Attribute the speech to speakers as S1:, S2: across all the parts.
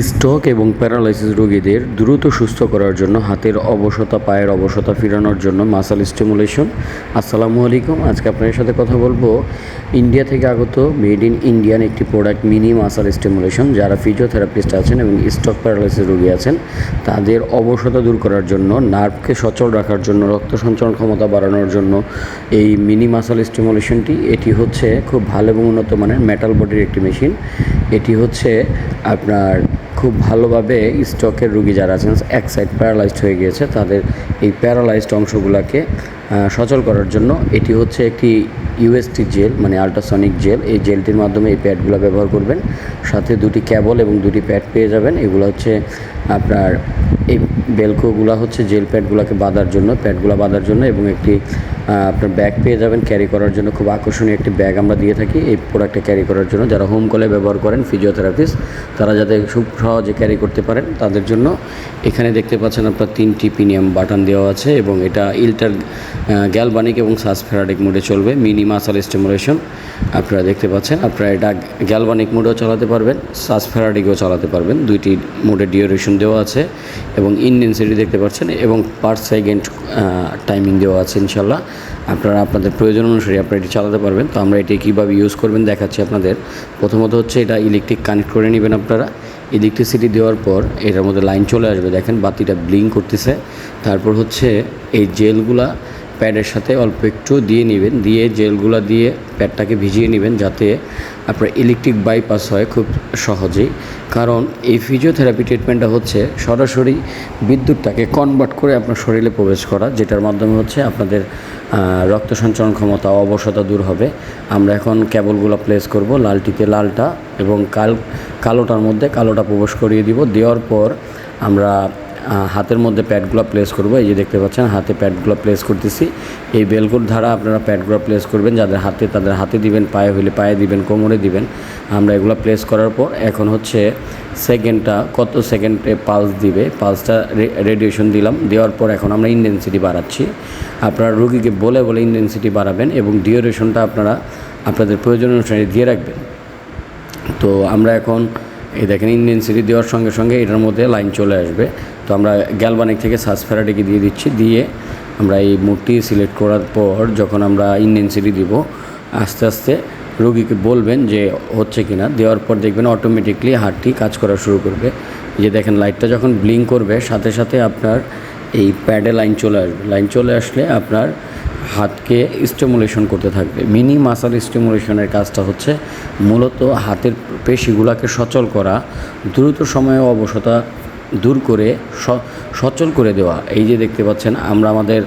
S1: Stroke এবং paralysis রোগীদের দ্রুত সুস্থ করার জন্য হাতের অবসতা, পায়ের অবসতা ফিরানোর জন্য মাসাল স্টিমুলেশন। আসসালামু আলাইকুম। আজকে আপনাদের সাথে কথা বলব। ইন্ডিয়া থেকে আগত মেড ইন ইন্ডিয়ান একটি প্রোডাক্ট মিনি মাসাল স্টিমুলেশন। যারা ফিজিওথেরাপিস্ট আছেন এবং স্ট্রোক প্যারালাইসিস রোগী আছেন, তাদের অবসতা দূর করার জন্য, নার্ভকে সচল রাখার জন্য, রক্ত সঞ্চালন ক্ষমতা বাড়ানোর জন্য এই মিনি মাসাল স্টিমুলেশনটি। এটি হচ্ছে খুব ভালো এবং উন্নত মানের মেটাল বডির একটি মেশিন। এটি হচ্ছে আপনার খুব ভালোভাবে স্টকের রুগী যারা আছেন, এক সাইড প্যারালাইজড হয়ে গিয়েছে, তাদের এই প্যারালাইজড অংশগুলোকে সচল করার জন্য এটি হচ্ছে একটি ইউএসটি জেল মানে আল্ট্রাসনিক জেল এই জেলটির মাধ্যমে এই প্যাডগুলো ব্যবহার করবেন। সাথে দুটি ক্যাবল এবং দুটি প্যাড পেয়ে যাবেন। এগুলো হচ্ছে আপনার এই বেলকোগুলো হচ্ছে জেল প্যাডগুলোকে বাঁধার জন্য প্যাডগুলো বাঁধার জন্য এবং একটি আপনার ব্যাগ পেয়ে যাবেন ক্যারি করার জন্য। খুব আকর্ষণীয় একটি ব্যাগ আমরা দিয়ে থাকি। এই প্রোডাক্টটা ক্যারি করার জন্য। যারা হোম কলে ব্যবহার করেন ফিজিওথেরাপিস্ট তারা যাতে খুব সহজে ক্যারি করতে পারেন তাদের জন্য। এখানে দেখতে পাচ্ছেন আপনার তিনটি প্রিমিয়াম বাটন দেওয়া আছে এবং এটা ইল্টার গ্যালবানিক এবং সাসফেরাডিক মোডে চলবে মিনি মাসাল স্টিমুলেশন আপনারা দেখতে পাচ্ছেন, আপনারা এটা গ্যালবানিক মোডেও চালাতে পারবেন সাসফেরাডিকও চালাতে পারবেন। দুইটি মোডে ডিউরেশন দেওয়া আছে এবং ইনডেন্সিটি দেখতে পাচ্ছেন এবং পার সেকেন্ড টাইমিং দেওয়া আছে ইনশাল্লাহ আপনারা আপনাদের প্রয়োজন অনুসারে আপনারা এটি চালাতে পারবেন। তো আমরা এটি কীভাবে ইউজ করবেন দেখাচ্ছি আপনাদের। প্রথমত হচ্ছে এটা ইলেকট্রিক কানেক্ট করে নেবেন আপনারা। ইলেকট্রিসিটি দেওয়ার পর এটার মধ্যে লাইন চলে আসবে। দেখেন বাতিটা ব্লিং করতেছে। তারপর হচ্ছে এই জেলগুলা প্যাডের সাথে অল্প একটু দিয়ে নেবেন। দিয়ে জেলগুলা দিয়ে প্যাডটাকে ভিজিয়ে নেবেন যাতে আপনার ইলেকট্রিক বাইপাস হয় খুব সহজেই। কারণ এই ফিজিওথেরাপি ট্রিটমেন্টটা হচ্ছে সরাসরি বিদ্যুৎটাকে কনভার্ট করে আপনার শরীরে প্রবেশ করা, যেটার মাধ্যমে হচ্ছে আপনাদের রক্ত সঞ্চালন ক্ষমতা অবসতা দূর হবে। আমরা এখন কেবলগুলো প্লেস করব, লালটিতে লালটা এবং কাল, কালোটার মধ্যে কালোটা প্রবেশ করিয়ে দিব। দেওয়ার পর আমরা হাতের মধ্যে প্যাডগুলো প্লেস করব। এই যে দেখতে পাচ্ছেন, হাতে প্যাডগুলো প্লেস করতেছি। এই বেলকুর ধারা আপনারা প্যাডগুলো প্লেস করবেন, যাদের হাতে, তাদের হাতে দিবেন, পায়ে হলে পায়ে দিবেন, কোমরে দিবেন। আমরা এগুলো প্লেস করার পর এখন হচ্ছে সেকেন্ডটা কত সেকেন্ডে পালস দিবে পালসটা রেডিয়েশন দিলাম। দেওয়ার পর এখন আমরা ইনডেন্সিটি বাড়াচ্ছি। আপনারা রোগীকে বলে বলে ইনডেন্সিটি বাড়াবেন এবং ডিউরেশনটা আপনারা আপনাদের প্রয়োজন অনুসারে দিয়ে রাখবেন। তো আমরা এখন, এই দেখেন ইনডেন্সিটি দেওয়ার সঙ্গে সঙ্গে এটার মধ্যে লাইন চলে আসবে। তো আমরা গ্যালবানিক থেকে সাসফেরাটিকে দিয়ে দিচ্ছি, দিয়ে আমরা এই মুডটি সিলেক্ট করার পর যখন আমরা ইনডেন্সিটি দিব, আস্তে আস্তে রোগীকে বলবেন যে হচ্ছে কি না দেওয়ার পর দেখবেন অটোমেটিকলি হার্টটি কাজ করা শুরু করবে। যে দেখেন লাইটটা যখন ব্লিং করবে, সাথে সাথে আপনার এই প্যাডে লাইন চলে আসবে। লাইন চলে আসলে আপনার হাতকে স্টিমুলেশন করতে থাকবে। মিনি মাসাল স্টিমুলেশনের কাজটা হচ্ছে মূলত হাতের পেশিগুলোকে সচল করা, দ্রুত সময়ে অবসতা দূর করে সচল করে দেওয়া। এই যে দেখতে পাচ্ছেন, আমরা আমাদের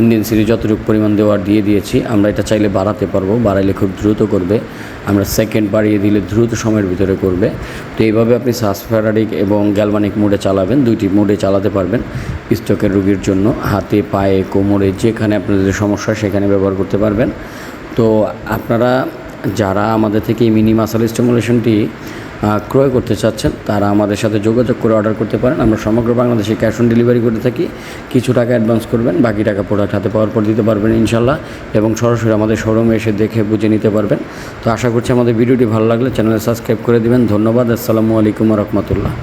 S1: ইন্ডেন্সিটি যতটুকু পরিমাণ দেওয়ার দিয়ে দিয়েছি, আমরা এটা চাইলে বাড়াতে পারব, বাড়াইলে খুব দ্রুত করবে। আমরা সেকেন্ড বাড়িয়ে দিলে দ্রুত সময়ের ভিতরে করবে। তো এইভাবে আপনি সাসফেরারিক এবং গ্যালভানিক মোডে চালাবেন, দুইটি মোডে চালাতে পারবেন, স্ট্রোকের রোগীর জন্য। হাতে, পায়ে, কোমরে, যেখানে আপনাদের সমস্যা সেখানে ব্যবহার করতে পারবেন। তো আপনারা, যারা আমাদের থেকে মিনি মাসাল স্টিমুলেশনটি ক্রয় করতে চাচ্ছেন, তারা আমাদের সাথে যোগাযোগ করে অর্ডার করতে পারেন। আমরা সমগ্র বাংলাদেশে ক্যাশ অন ডেলিভারি করে থাকি। কিছু টাকা অ্যাডভান্স করবেন, বাকি টাকা প্রোডাক্ট হাতে পাওয়ার পর দিতে পারবেন ইনশাল্লাহ এবং সরাসরি আমাদের শোরুমে এসে দেখে বুঝে নিতে পারবেন। তো আশা করছি আমাদের ভিডিওটি ভালো লাগলে চ্যানেলে সাবস্ক্রাইব করে দেবেন। ধন্যবাদ। আসসালামু আলাইকুম রহমতুল্লাহ।